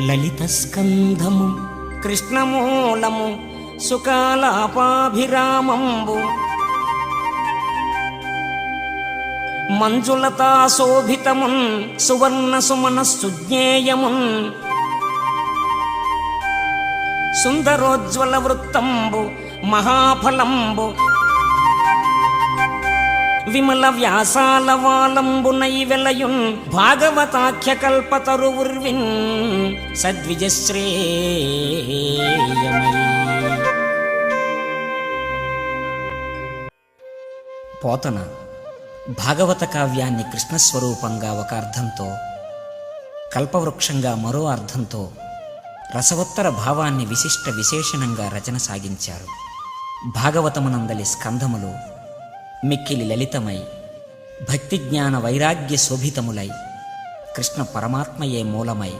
లలిత స్కంధము కృష్ణమూలము సుకాలాపాభిరామంబు మంజులతాశోభితమున్ సువర్ణ సుమన సుజ్ఞేయమున్ సుందరోజ్వల వృత్తంబు మహాఫలంబు విమల వ్యాసాల వాలంబునై వెలయున్ భాగవతాఖ్య కల్పతరు ఉర్విన్ సద్విజశ్రేయమై. పోతన భాగవత కావ్యాన్ని కృష్ణస్వరూపంగా ఒక అర్థంతో కల్పవృక్షంగా మరో అర్థంతో రసవత్తర భావాన్ని విశిష్ట విశేషణంగా రచన సాగించారు. భాగవతమునందలి స్కంధములు మిక్కిలి లలితమై భక్తి జ్ఞాన వైరాగ్య శోభితములై కృష్ణ పరమాత్మయే మూలమై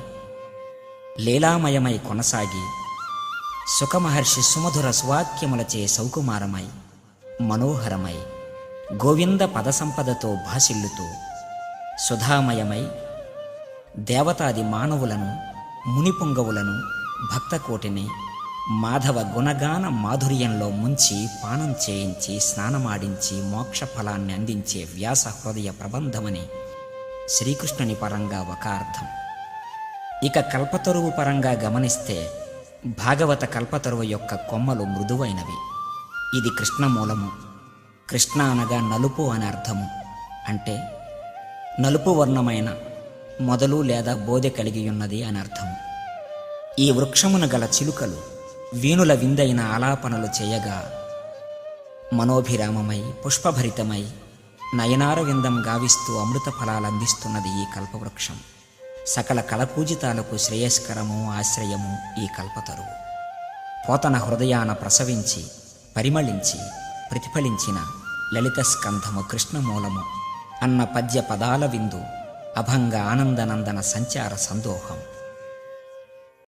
లీలామయమై కొనసాగి సుఖమహర్షి సుమధుర సువాక్యములచే సౌకుమారమై మనోహరమై గోవింద పదసంపదతో భాసిల్లుతూ సుధామయమై దేవతాది మానవులను మునిపుంగవులను భక్తకోటిని మాధవ గుణగాన మాధుర్యంలో ముంచి పానం చేయించి స్నానమాడించి మోక్ష ఫలాన్ని అందించే వ్యాస హృదయ ప్రబంధమని శ్రీకృష్ణుని పరంగా ఒక అర్థం. ఇక కల్పతరువు పరంగా గమనిస్తే భాగవత కల్పతరువు యొక్క కొమ్మలు మృదువైనవి. ఇది కృష్ణ మూలము కృష్ణ అనగా నలుపు అని అర్థము. అంటే నలుపు వర్ణమైన మొదలు లేదా బోధె కలిగి ఉన్నది అని అర్థము. ఈ వృక్షమున గల చిలుకలు వీణుల విందైన ఆలాపనలు చేయగా మనోభిరామమై పుష్పభరితమై నయనార విందం గావిస్తూ అమృత ఫలాలు అందిస్తున్నది ఈ కల్పవృక్షం. సకల కళపూజితాలకు శ్రేయస్కరము ఆశ్రయము ఈ కల్పతరువు. పోతన హృదయాన ప్రసవించి పరిమళించి ప్రతిఫలించిన లలిత స్కంధము కృష్ణమూలము అన్న పద్య పదాల విందు అభంగ ఆనందనందన సంచార సందోహం.